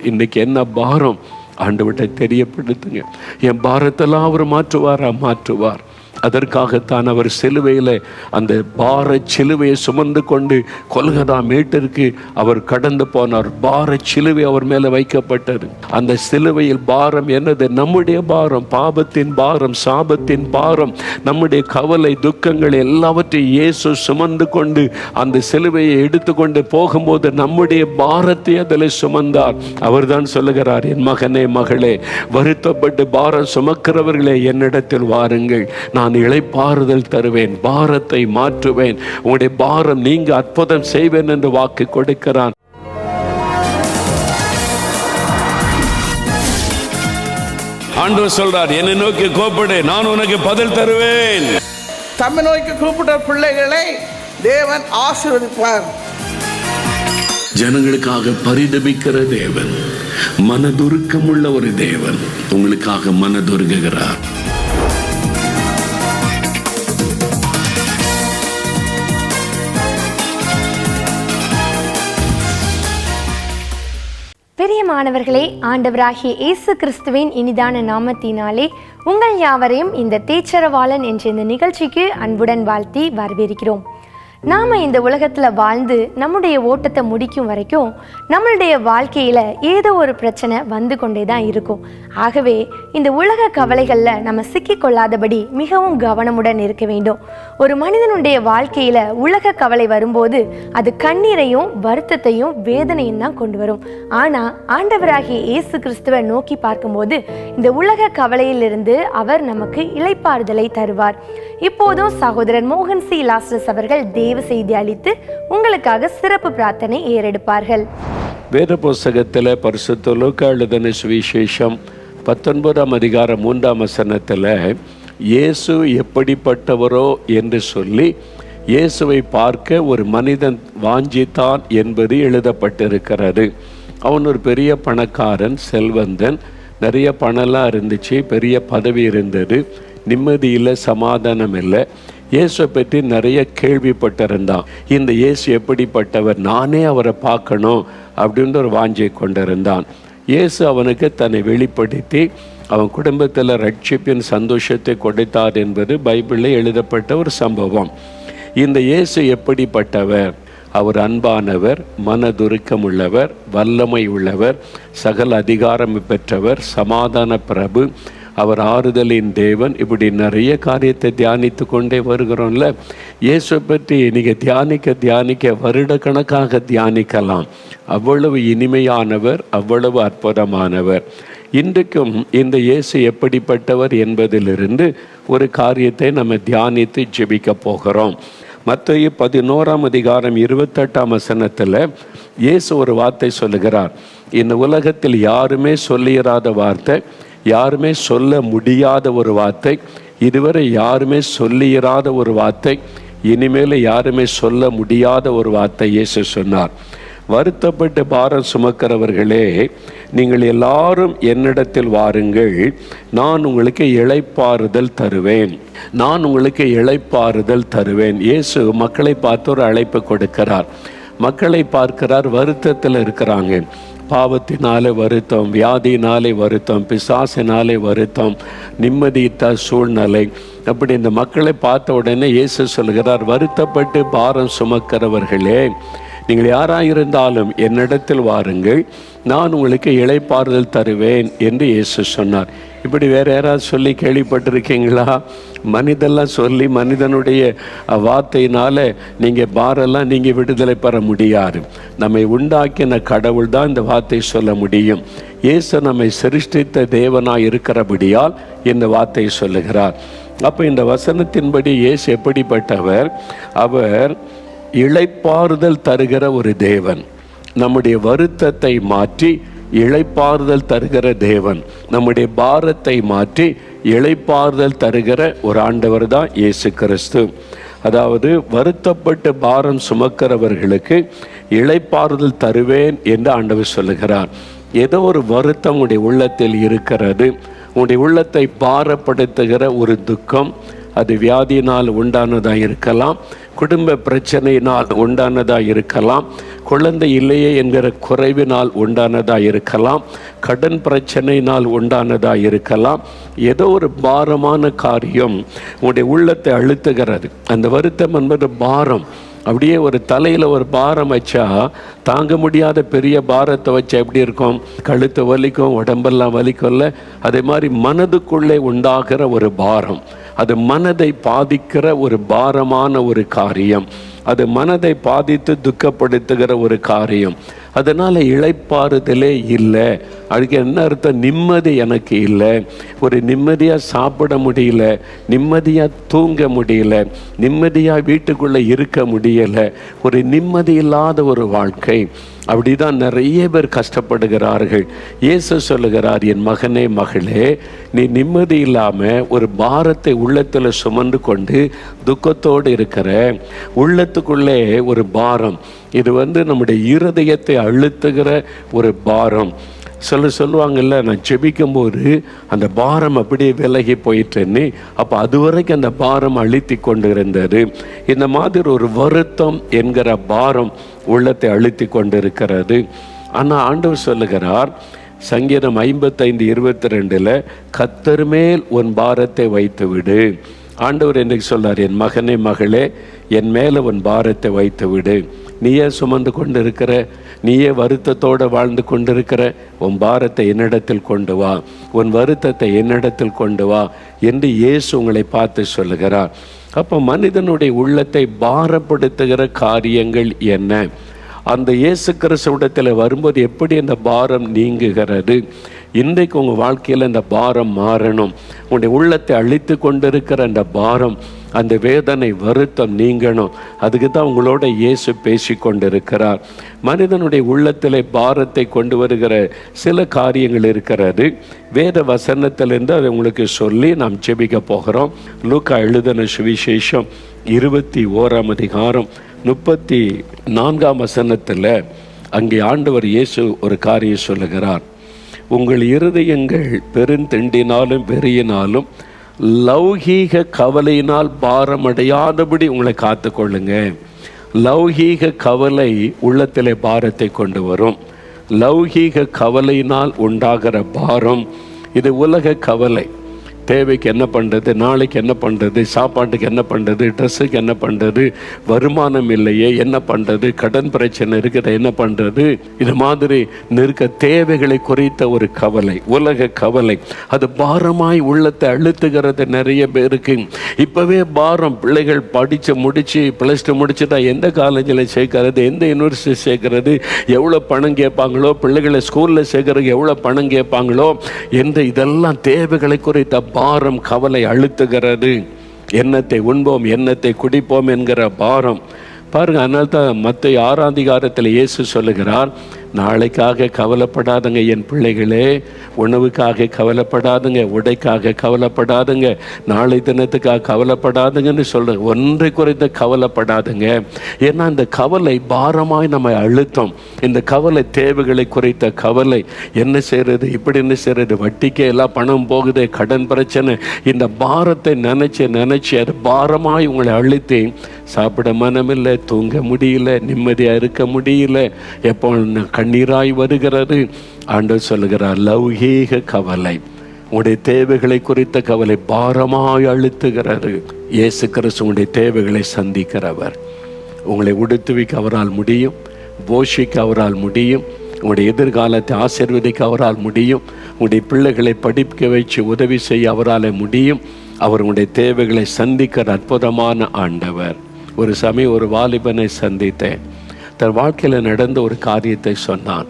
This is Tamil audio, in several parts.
இன்னைக்கு என்ன பாரம்? ஆண்டவர்கிட்ட தெரியப்படுத்துங்க. என் பாரத்தெல்லாம் அவர் மாற்றுவாரா? மாற்றுவார். அதற்காகத்தான் அவர் சிலுவையில் அந்த பார சிலுவையை சுமந்து கொண்டு கொல்கதா மேட்டிற்கு அவர் கடந்து போனார். பார சிலுவை அவர் மேலே வைக்கப்பட்டது. அந்த சிலுவையில் பாரம் என்னது? நம்முடைய பாரம் பாபத்தின் பாரம் சாபத்தின் பாரம். நம்முடைய கவலை துக்கங்கள் எல்லாவற்றையும் இயேசு சுமந்து கொண்டு அந்த சிலுவையை எடுத்துக்கொண்டு போகும்போது நம்முடைய பாரத்தை அதில் சுமந்தார். அவர்தான் சொல்லுகிறார் என் மகனே மகளே வருத்தப்பட்டு பாரம் சுமக்கிறவர்களே என்னிடத்தில் வாருங்கள். நான் இளைப்பாறுதல் தருவேன் பாரத்தை மாற்றுவேன். உங்களுடைய பாரம் நீங்க அற்புதம் செய்வேன் என்று வாக்கு கொடுக்கிறான். ஆண்டவர் சொல்றார் என்னை நோக்கி கோப்படு நான் உனக்கு பதில் தருவேன். தம்மை நோக்கி கூப்பிட்ட பிள்ளைகளை தேவன் ஆசீர்வதிப்பார். ஜனங்களுக்காக பரிதபிக்கிற தேவன் மனதுருக்கமுள்ள ஒரு தேவன் உங்களுக்காக மனதுருகுகிறார். பிரியமானவர்களே ஆண்டவராகிய இயேசு கிறிஸ்துவின் இனிதான நாமத்தினாலே உங்கள் யாவரையும் இந்த தேச்சரவாளன் என்ற இந்த நிகழ்ச்சிக்கு அன்புடன் வாழ்த்தி வரவேற்கிறோம். நாம் இந்த உலகத்தில் வாழ்ந்து நம்முடைய ஓட்டத்தை முடிக்கும் வரைக்கும் நம்மளுடைய வாழ்க்கையில் ஏதோ ஒரு பிரச்சனை வந்து கொண்டே தான் இருக்கும். ஆகவே இந்த உலக கவலைகளில் நம்ம சிக்கிக்கொள்ளாதபடி மிகவும் கவனமுடன் இருக்க வேண்டும். ஒரு மனிதனுடைய வாழ்க்கையில் உலக கவலை வரும்போது அது கண்ணீரையும் வருத்தத்தையும் வேதனையும் தான் கொண்டு வரும். ஆனால் ஆண்டவராகிய இயேசு கிறிஸ்துவை நோக்கி பார்க்கும்போது இந்த உலக கவலையிலிருந்து அவர் நமக்கு இளைப்பாறுதலை தருவார். இப்போதும் சகோதரர் மோகன் சி. லாஸ்டஸ் அவர்கள் தேவ செய்தி அளித்து உங்களுக்காக சிறப்பு பிரார்த்தனை ஏறெடுப்பார்கள். வேத புஸ்தகத்தில் பரிசுத்த லூக்கா எழுதின சுவிசேஷம் பத்தொன்பதாம் அதிகாரம் மூன்றாம் வசனத்தில் இயேசு எப்படிப்பட்டவரோ? என்று சொல்லி இயேசுவை பார்க்க ஒரு மனிதன் வாஞ்சித்தான் என்பது எழுதப்பட்டிருக்கிறது. அவன் ஒரு பெரிய பணக்காரன் செல்வந்தன் நிறைய பணம்லாம் இருந்துச்சு பெரிய பதவி இருந்தது நிம்மதி இல்லை சமாதானம் இல்லை இயேசுவை பற்றி நிறைய கேள்விப்பட்டிருந்தான். இந்த இயேசு எப்படிப்பட்டவர்? நானே அவரை பார்க்கணும் அப்படின்ற ஒரு வாஞ்சை கொண்டிருந்தான். இயேசு அவனுக்கு தன்னை வெளிப்படுத்தி அவன் குடும்பத்தில் ரட்சிப்பின் சந்தோஷத்தை கொடுத்தார் என்பது பைபிளில் எழுதப்பட்ட ஒரு சம்பவம். இந்த இயேசு எப்படிப்பட்டவர்? அவர் அன்பானவர் மனதுருக்கம் உள்ளவர் வல்லமை உள்ளவர் சகல அதிகாரம் பெற்றவர் சமாதான பிரபு அவர் ஆறுதலின் தேவன். இப்படி நிறைய காரியத்தை தியானித்து கொண்டே வருகிறோம்ல. இயேசு பற்றி நீங்கள் தியானிக்க தியானிக்க வருடக்கணக்காக தியானிக்கலாம். அவ்வளவு இனிமையானவர் அவ்வளவு அற்புதமானவர். இன்றைக்கும் இந்த இயேசு எப்படிப்பட்டவர் என்பதிலிருந்து ஒரு காரியத்தை நம்ம தியானித்து ஜெபிக்க போகிறோம். மத்திய பதினோராம் அதிகாரம் இருபத்தெட்டாம் வசனத்தில் இயேசு ஒரு வார்த்தை சொல்லுகிறார். இந்த உலகத்தில் யாருமே சொல்லிடாத வார்த்தை யாருமே சொல்ல முடியாத ஒரு வார்த்தை இதுவரை யாருமே சொல்லியிராத ஒரு வார்த்தை இனிமேல் யாருமே சொல்ல முடியாத ஒரு வார்த்தை இயேசு சொன்னார். வருத்தப்பட்டு பாரம் சுமக்கிறவர்களே நீங்கள் எல்லாரும் என்னிடத்தில் வாருங்கள் நான் உங்களுக்கு இளைப்பாறுதல் தருவேன். நான் உங்களுக்கு இழைப்பாறுதல் தருவேன். இயேசு மக்களை பார்த்து ஒரு அழைப்பு கொடுக்கிறார். மக்களை பார்க்கிறார் வருத்தத்தில் இருக்கிறாங்க. பாவத்தினாலே வருத்தம் வியாதினாலே வருத்தம் பிசாசினாலே வருத்தம் நிம்மதியிட்ட சூழ்நிலை. அப்படி இந்த மக்களை பார்த்த உடனே இயேசு சொல்கிறார் வருத்தப்பட்டு பாரம் சுமக்கிறவர்களே நீங்கள் யாராக இருந்தாலும் என்னிடத்தில் வாருங்கள் நான் உங்களுக்கு இழைப்பாறுதல் தருவேன் என்று இயேசு சொன்னார். இப்படி வேற யாராவது சொல்லி கேள்விப்பட்டிருக்கீங்களா? மனிதெல்லாம் சொல்லி மனிதனுடைய வார்த்தையினால நீங்கள் பாரெல்லாம் நீங்கள் விடுதலை பெற முடியாது. நம்மை உண்டாக்கின கடவுள் தான் இந்த வார்த்தை சொல்ல முடியும். இயேசு நம்மை சிருஷ்டித்த தேவனாக இருக்கிறபடியால் இந்த வார்த்தை சொல்லுகிறார். அப்போ இந்த வசனத்தின்படி இயேசு எப்படிப்பட்டவர்? அவர் இழைப்பாறுதல் தருகிற ஒரு தேவன். நம்முடைய வருத்தத்தை மாற்றி இழைப்பாறுதல் தருகிற தேவன். நம்முடைய பாரத்தை மாற்றி இழைப்பாறுதல் தருகிற ஒரு ஆண்டவர் தான் இயேசு கிறிஸ்து. அதாவது வருத்தப்பட்டு பாரம் சுமக்கிறவர்களுக்கு இழைப்பாறுதல் தருவேன் என்று ஆண்டவர் சொல்லுகிறார். ஏதோ ஒரு வருத்தம் உடைய உள்ளத்தில் இருக்கிறது. உடைய உள்ளத்தை பாரப்படுத்துகிற ஒரு துக்கம் அது வியாதியினால் உண்டானதாக இருக்கலாம். குடும்ப பிரச்சனையினால் உண்டானதாக இருக்கலாம். குழந்தை இல்லையே என்கிற குறைவினால் உண்டானதாக இருக்கலாம். கடன் பிரச்சனையினால் உண்டானதாக இருக்கலாம். ஏதோ ஒரு பாரமான காரியம் உங்களுடைய உள்ளத்தை அழுத்துகிறது. அந்த வருத்தம் என்பது பாரம். அப்படியே ஒரு தலையில் ஒரு பாரம் வச்சா தாங்க முடியாத பெரிய பாரத்தை வச்சா எப்படி இருக்கும்? கழுத்து வலிக்கும் உடம்பெல்லாம் வலிக்கும்ல. அதே மாதிரி மனதுக்குள்ளே உண்டாகிற ஒரு பாரம். அது மனதை பாதிக்கிற ஒரு பாரமான ஒரு காரியம். அது மனதை பாதித்து துக்கப்படுத்துகிற ஒரு காரியம். அதனால் இளைப்பாறுதலே இல்லை. அதுக்கு என்ன அர்த்தம்? நிம்மதி எனக்கு இல்லை. ஒரு நிம்மதியாக சாப்பிட முடியல நிம்மதியாக தூங்க முடியல நிம்மதியாக வீட்டுக்குள்ளே இருக்க முடியலை ஒரு நிம்மதி இல்லாத ஒரு வாழ்க்கை. அப்படிதான் நிறைய பேர் கஷ்டப்படுகிறார்கள். இயேசு சொல்லுகிறார் என் மகனே மகளே நீ நிம்மதி இல்லாமல் ஒரு பாரத்தை உள்ளத்தில் சுமந்து கொண்டு துக்கத்தோடு இருக்கிற உள்ளத்துக்குள்ளே ஒரு பாரம் இது வந்து நம்முடைய இருதயத்தை அழுத்துகிற ஒரு பாரம். சொல்ல சொல்லுவாங்கல்ல நான் ஜெபிக்கும் போது அந்த பாரம் அப்படியே விலகி போயிட்டேன்னு அப்போ அது வரைக்கும் அந்த பாரம் அழுத்தி கொண்டு இருந்தது இந்த மாதிரி ஒரு வருத்தம் என்கிற பாரம் உள்ளத்தை அழுத்தி கொண்டு இருக்கிறது ஆனால் ஆண்டவர் சொல்லுகிறார் சங்கீதம் ஐம்பத்தைந்து இருபத்தி ரெண்டில் கத்தர் மேல் உன் பாரத்தை வைத்து விடு ஆண்டவர் என்னைக்கு சொல்றார் என் மகனே மகளே என் மேலே உன் பாரத்தை வைத்து விடு நீயே சுமந்து கொண்டு இருக்கிற நீயே வருத்தத்தோடு வாழ்ந்து கொண்டிருக்கிற உன் பாரத்தை என்னிடத்தில் கொண்டு வா. உன் வருத்தத்தை என்னிடத்தில் கொண்டு வா என்று இயேசு உங்களை பார்த்து சொல்லுகிறார். அப்போ மனிதனுடைய உள்ளத்தை பாரப்படுத்துகிற காரியங்கள் என்ன? அந்த இயேசு கிறிஸ்துவிடத்தில் வரும்போது எப்படி அந்த பாரம் நீங்குகிறது? இன்றைக்கு உங்கள் வாழ்க்கையில் இந்த பாரம் மாறணும். உங்களுடைய உள்ளத்தை அழித்து கொண்டிருக்கிற அந்த பாரம் அந்த வேதனை வருத்தம் நீங்கணும். அதுக்கு தான் உங்களோட இயேசு பேசி கொண்டிருக்கிறார் மனிதனுடைய உள்ளத்தில் பாரத்தை கொண்டு வருகிற சில காரியங்கள் இருக்கிறது. வேத வசனத்திலிருந்து அதை உங்களுக்கு சொல்லி நாம் செபிக்க போகிறோம். லூக்கா எழுதின சுவிசேஷம் இருபத்தி ஓராம் அதிகாரம் முப்பத்தி நான்காம் வசனத்தில் அங்கே ஆண்டவர் இயேசு ஒரு காரியம் சொல்லுகிறார். உங்கள் இருதயங்கள் பெருந்திண்டினாலும் வெறியினாலும் லௌகீக கவலையினால் பாரமடையாதபடி உங்களை காத்துக்கொள்ளுங்க. லௌகீக கவலை உள்ளத்திலே பாரத்தை கொண்டு வரும். லௌகீக கவலையினால் உண்டாகிற பாரம் இது உலக கவலை. தேவைக்கு என்ன பண்ணுறது நாளைக்கு என்ன பண்ணுறது சாப்பாட்டுக்கு என்ன பண்ணுறது ட்ரெஸ்ஸுக்கு என்ன பண்ணுறது வருமானம் இல்லையே என்ன பண்ணுறது கடன் பிரச்சனை இருக்கிற என்ன பண்ணுறது இது மாதிரி நிற்க தேவைகளை குறித்த ஒரு கவலை உலக கவலை. அது பாரமாய் உள்ளத்தை அழுத்துகிறது நிறைய பேருக்கு. இப்போவே பாரம் பிள்ளைகள் படித்து முடித்து ப்ளஸ் டூ முடிச்சுட்டா எந்த காலேஜில் சேர்க்கறது எந்த யூனிவர்சிட்டி சேர்க்கறது எவ்வளோ பணம் கேட்பாங்களோ பிள்ளைகளை ஸ்கூலில் சேர்க்கறதுக்கு எவ்வளோ பணம் கேட்பாங்களோ என்ற இதெல்லாம் தேவைகளை குறித்த பாரம் கவலை அழுத்துகிறது. எண்ணத்தை உண்போம் எண்ணத்தை குடிப்போம் என்கிற பாரம் பாருங்க அதனால தான் மற்ற ஆறாம் அதிகாரத்தில் இயேசு சொல்லுகிறார் நாளைக்காக கவலைப்படாதுங்க என் பிள்ளைகளே உணவுக்காக கவலைப்படாதுங்க உடைக்காக கவலைப்படாதுங்க நாளை தினத்துக்காக கவலைப்படாதுங்கன்னு சொல்கிற ஒன்றை குறைந்த கவலைப்படாதுங்க. ஏன்னா இந்த கவலை பாரமாய் நம்ம அழுத்தம். இந்த கவலை தேவைகளை குறித்த கவலை. என்ன செய்கிறது இப்படி என்ன செய்கிறது வட்டிக்கே எல்லாம் பணம் போகுது கடன் பிரச்சனை. இந்த பாரத்தை நினச்சி நினச்சி அது பாரமாய் உங்களை அழுத்தி சாப்பிட மனமில்லை தூங்க முடியல நிம்மதியாக இருக்க முடியல. எப்போ கண்ணீராய் வருகிறது? ஆண்டவர் சொல்லுகிறார் லௌகீக கவலை. உங்களுடைய தேவைகளை குறித்த கவலை பாரமாய் அழுத்துகிறது. இயேசு கிறிஸ்து உங்களுடைய தேவைகளை சந்திக்கிறவர். உங்களை உடுத்துவிக்க அவரால் முடியும் போஷிக்க அவரால் முடியும் உங்களுடைய எதிர்காலத்தை ஆசிர்வதிக்க அவரால் முடியும் உங்களுடைய பிள்ளைகளை படிக்க வச்சு உதவி செய்ய அவரால் முடியும். அவர் உங்களுடைய தேவைகளை சந்திக்கிற அற்புதமான ஆண்டவர். ஒரு சமயம் ஒரு வாலிபனை சந்தித்தேன். தன் வாழ்க்கையில் நடந்த ஒரு காரியத்தை சொன்னான்.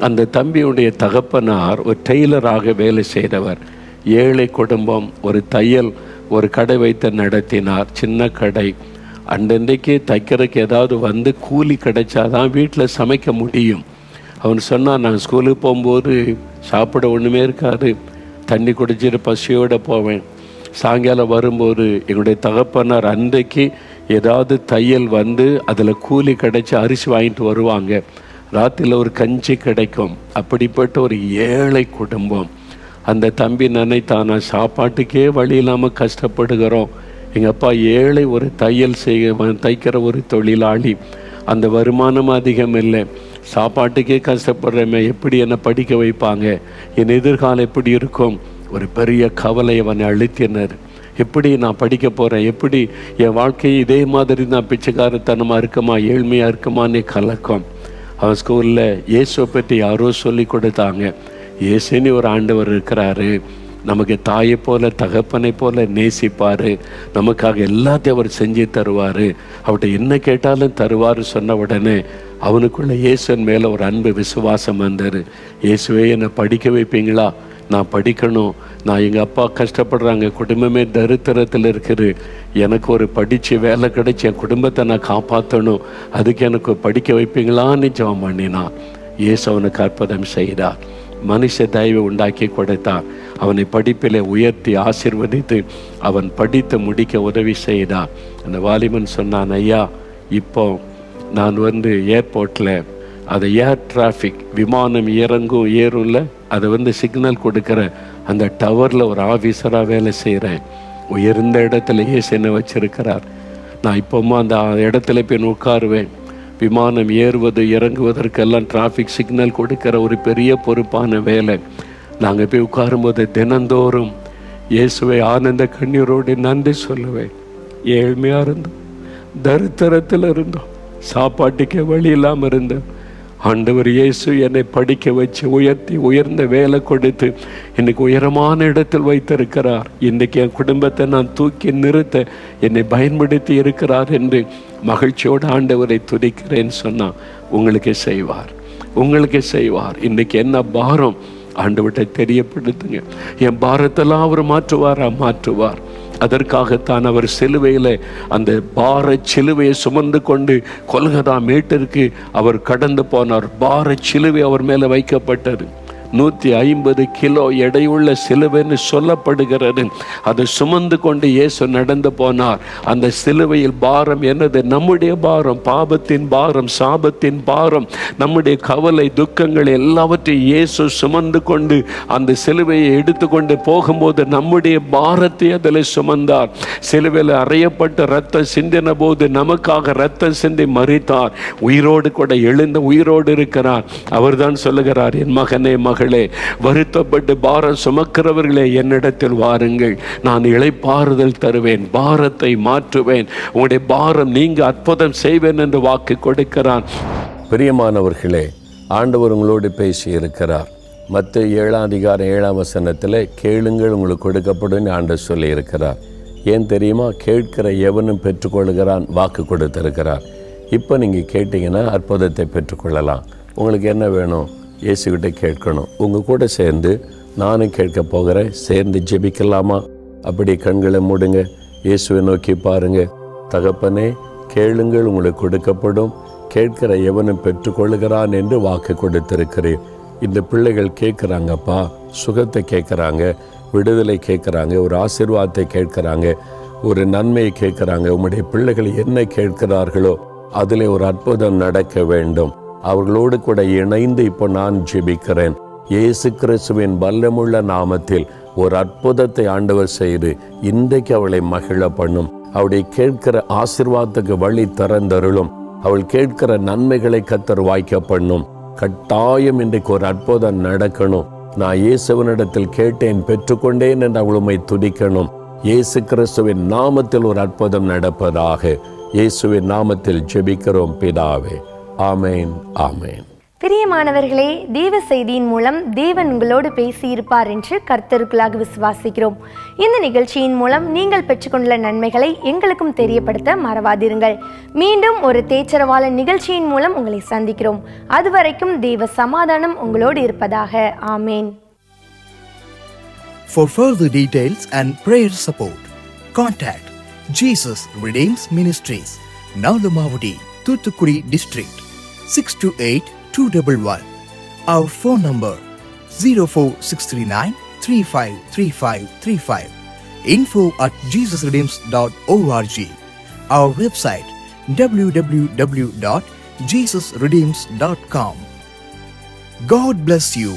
அந்த தம்பியுடைய தகப்பனார் ஒரு டெய்லராக வேலை செய்தவர். ஏழை குடும்பம் ஒரு தையல் ஒரு கடை வைத்து நடத்தினார். சின்ன கடை. அண்டன்றைக்கு தைக்கிறதுக்கு ஏதாவது வந்து கூலி கிடைச்சாதான் வீட்டில் சமைக்க முடியும். அவன் சொன்னான் நான் ஸ்கூலுக்கு போகும்போது சாப்பிட ஒன்றுமே இருக்காது. தண்ணி குடிச்சிட்டு பசியோடு போவேன். சாயங்காலம் வரும்போது எங்களுடைய தகப்பனார் அன்றைக்கு ஏதாவது தையல் வந்து அதில் கூலி கிடைச்சி அரிசி வாங்கிட்டு வருவாங்க. ராத்திரியில் ஒரு கஞ்சி கிடைக்கும். அப்படிப்பட்ட ஒரு ஏழை குடும்பம். அந்த தம்பி நினைத்தானா சாப்பாட்டுக்கே வழி இல்லாமல் கஷ்டப்படுகிறோம். எங்கள் அப்பா ஏழை ஒரு தையல் செய்ய தைக்கிற ஒரு தொழிலாளி. அந்த வருமானம் அதிகம் இல்லை. சாப்பாட்டுக்கே கஷ்டப்படுறமே எப்படி என்னை படிக்க வைப்பாங்க? என் எதிர்காலம் எப்படி இருக்கும்? ஒரு பெரிய கவலை அவனை அழுத்தினர். எப்படி நான் படிக்க போகிறேன் எப்படி என் வாழ்க்கையை இதே மாதிரி நான் பிச்சைக்காரத்தனமாக இருக்குமா ஏழ்மையாக இருக்குமான்னு கலக்கம். அவன் ஸ்கூலில் இயேசுவை பற்றி யாரோ சொல்லி கொடுத்தாங்க. இயேசுன்னு ஒரு ஆண்டவர் இருக்கிறாரு. நமக்கு தாயை போல தகப்பனை போல நேசிப்பார். நமக்காக எல்லாத்தையும் அவர் செஞ்சு தருவார். அவர்கிட்ட என்ன கேட்டாலும் தருவார் சொன்ன உடனே அவனுக்குள்ள இயேசுன் மேலே ஒரு அன்பு விசுவாசம் வந்தார் இயேசுவே என்னை படிக்க வைப்பீங்களா? நான் படிக்கணும். நான் எங்கள் அப்பா கஷ்டப்படுறாங்க. குடும்பமே தரித்திரத்தில் இருக்குது. எனக்கு ஒரு படித்து வேலை கிடைச்சி என் குடும்பத்தை நான் காப்பாற்றணும் அதுக்கு எனக்கு படிக்க வைப்பீங்களான்னு ஜெபம் பண்ணினான் இயேசு அவனுக்கு அற்புதம் செய்தார். மனுஷ தயவை உண்டாக்கி கொடுத்தார் அவனை படிப்பிலே உயர்த்தி ஆசிர்வதித்து அவன் படித்து முடிக்க உதவி செய்தார். அந்த வாலிபன் சொன்னான் ஐயா இப்போ நான் வந்து ஏர்போர்ட்டில் அதை ஏர் டிராஃபிக் விமானம் இறங்கும் ஏறும்ல? அதை வந்து சிக்னல் கொடுக்குற அந்த டவரில் ஒரு ஆஃபீஸராக வேலை செய்கிறேன் உயர்ந்த இடத்துல சென்னை வச்சிருக்கிறார். நான் இப்போமா அந்த இடத்துல போய் உட்காருவேன். விமானம் ஏறுவது இறங்குவதற்கெல்லாம் டிராஃபிக் சிக்னல் கொடுக்கிற ஒரு பெரிய பொறுப்பான வேலை. நாங்கள் போய் உட்காரும்போது தினந்தோறும் இயேசுவை ஆனந்த கண்ணீரோடு நன்றி சொல்லுவேன். ஏழ்மையாக இருந்தோம். தரித்திரத்தில் இருந்தோம் சாப்பாட்டுக்கே வழி இல்லாமல் இருந்தோம். ஆண்டவர் இயேசு என்னை படிக்க வச்சு உயர்த்தி உயர்ந்த வேலை கொடுத்து இன்னைக்கு உயரமான இடத்தில் வைத்திருக்கிறார். இன்னைக்கு என் குடும்பத்தை நான் தூக்கி நிறுத்த என்னை பயன்படுத்தி இருக்கிறார் என்று மகிழ்ச்சியோடு ஆண்டவரை துதிக்கிறேன்னு சொன்னால் உங்களுக்கு செய்வார். உங்களுக்கு செய்வார். இன்னைக்கு என்ன பாரம்? ஆண்டவர்கிட்ட தெரியப்படுத்துங்க. என் பாரத்தெல்லாம் அவர் மாற்றுவாரா? மாற்றுவார். அதற்காகத்தான் அவர் சிலுவையில் அந்த பார சிலுவையை சுமந்து கொண்டு கொல்கதா மேட்டிற்கு அவர் கடந்து போனார். பார சிலுவை அவர் மேலே வைக்கப்பட்டது. நூற்றி ஐம்பது கிலோ எடையுள்ள சிலுவைன்னு சொல்லப்படுகிறது. அதை சுமந்து கொண்டு இயேசு நடந்து போனார். அந்த சிலுவையில் பாரம் என்னது? நம்முடைய பாரம் பாபத்தின் பாரம் சாபத்தின் பாரம். நம்முடைய கவலை துக்கங்கள் எல்லாவற்றையும் இயேசு சுமந்து கொண்டு அந்த சிலுவையை எடுத்துக்கொண்டு போகும்போது நம்முடைய பாரத்தை அதில் சுமந்தார். சிலுவையில் அறையப்பட்ட ரத்தம் சிந்தின போது நமக்காக ரத்தம் சிந்தி மறித்தார் உயிரோடு கூட எழுந்த உயிரோடு இருக்கிறார். அவர்தான் சொல்லுகிறார் என் மகனே மகன் மகளே வருத்தப்பட்டு பாரம் சுமக்கிறவர்களே என்னிடத்தில் வாருங்கள். நான் இழைப்பாறுதல் தருவேன் பாரத்தை மாற்றுவேன். உங்களுடைய பாரம் நீங்க அற்புதம் செய்வேன் என்று வாக்கு கொடுக்கிறான். பிரியமானவர்களே ஆண்டவர் உங்களோடு பேசி இருக்கிறார் மற்ற ஏழாம் அதிகாரம் ஏழாம் வசனத்தில் கேளுங்கள் உங்களுக்கு கொடுக்கப்படும் ஆண்டவர் சொல்லி இருக்கிறார் ஏன் தெரியுமா? கேட்கிற எவனும் பெற்றுக்கொள்கிறான் வாக்கு கொடுத்திருக்கிறார். இப்போ நீங்கள் கேட்டிங்கன்னா அற்புதத்தை பெற்றுக்கொள்ளலாம். உங்களுக்கு என்ன வேணும்? இயேசுகிட்ட கேட்கணும். உங்கள் கூட சேர்ந்து நானும் கேட்க போகிறேன். சேர்ந்து ஜெபிக்கலாமா? அப்படி கண்களை மூடுங்க. இயேசுவை நோக்கி பாருங்க. தகப்பனே கேளுங்கள் உங்களுக்கு கொடுக்கப்படும். கேட்கிற எவனும் பெற்றுக்கொள்கிறான் என்று வாக்கு கொடுத்திருக்கிறேன் இந்த பிள்ளைகள் கேட்குறாங்கப்பா. சுகத்தை கேட்குறாங்க. விடுதலை கேட்குறாங்க. ஒரு ஆசிர்வாதத்தை கேட்குறாங்க. ஒரு நன்மையை கேட்குறாங்க. உங்களுடைய பிள்ளைகள் என்ன கேட்கிறார்களோ அதில் ஒரு அற்புதம் நடக்க வேண்டும். அவர்களோடு கூட இணைந்து இப்போ நான் ஜெபிக்கிறேன். இயேசு கிறிஸ்துவின் வல்லமுள்ள நாமத்தில் ஒரு அற்புதத்தை ஆண்டவர் செய்து இன்றைக்கு அவளை மகிழ பண்ணும். அவளை கேட்கிற ஆசிர்வாதத்துக்கு வழி திறந்தருளும். அவள் கேட்கிற நன்மைகளை கத்தர் வாய்க்க பண்ணும். கட்டாயம் இன்றைக்கு ஒரு அற்புதம் நடக்கணும். நான் இயேசுவனிடத்தில் கேட்டேன் பெற்றுக்கொண்டேன் என்று அவள் உண்மை துடிக்கணும் இயேசு கிறிஸ்துவின் நாமத்தில் ஒரு அற்புதம் நடப்பதாக இயேசுவின் நாமத்தில் ஜெபிக்கிறோம் பிதாவே. ஆமேன் ஆமேன். பிரியமானவர்களே தேவ செய்தியின் மூலம் தேவன் உங்களோடு பேசியிருப்பார் என்று கர்த்தருக்குள்ளாக விசுவாசிக்கிறோம். இந்த நிகழ்ச்சியின் மூலம் நீங்கள் பெற்றுக்கொண்டுள்ள நன்மைகளை எங்களுக்கும் தெரியப்படுத்த மறவாதிருங்கள். மீண்டும் ஒரு தேச்சரவாளன் நிகழ்ச்சியின் மூலம் உங்களை சந்திக்கிறோம். அதுவரைக்கும் தேவ சமாதானம் உங்களோடு இருப்பதாக. ஆமேன். For further details and prayer support, contact Jesus Redeems Ministries, Tutukuri district 628211 our phone number 0463935353535 info at jesusredeems.org our website www.jesusredeems.com god bless you.